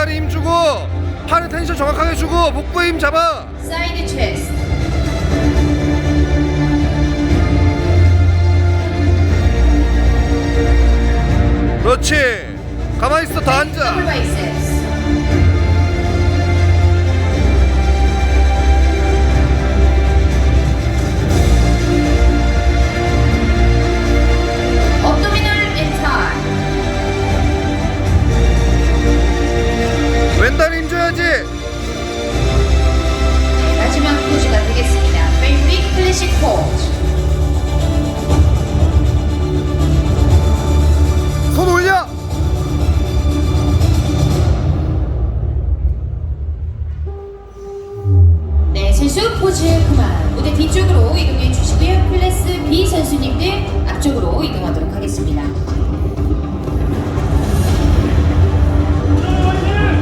다리 힘 주고 팔에 텐션 정확하게 주고 복부에 힘 잡아. 사이드 체스트 그렇지. 가만히 있어 더 앉아. 네, 선수 포즈 그만. 무대 뒤쪽으로 이동해 주시고요. 클래스 B 선수님들 앞쪽으로 이동하도록 하겠습니다.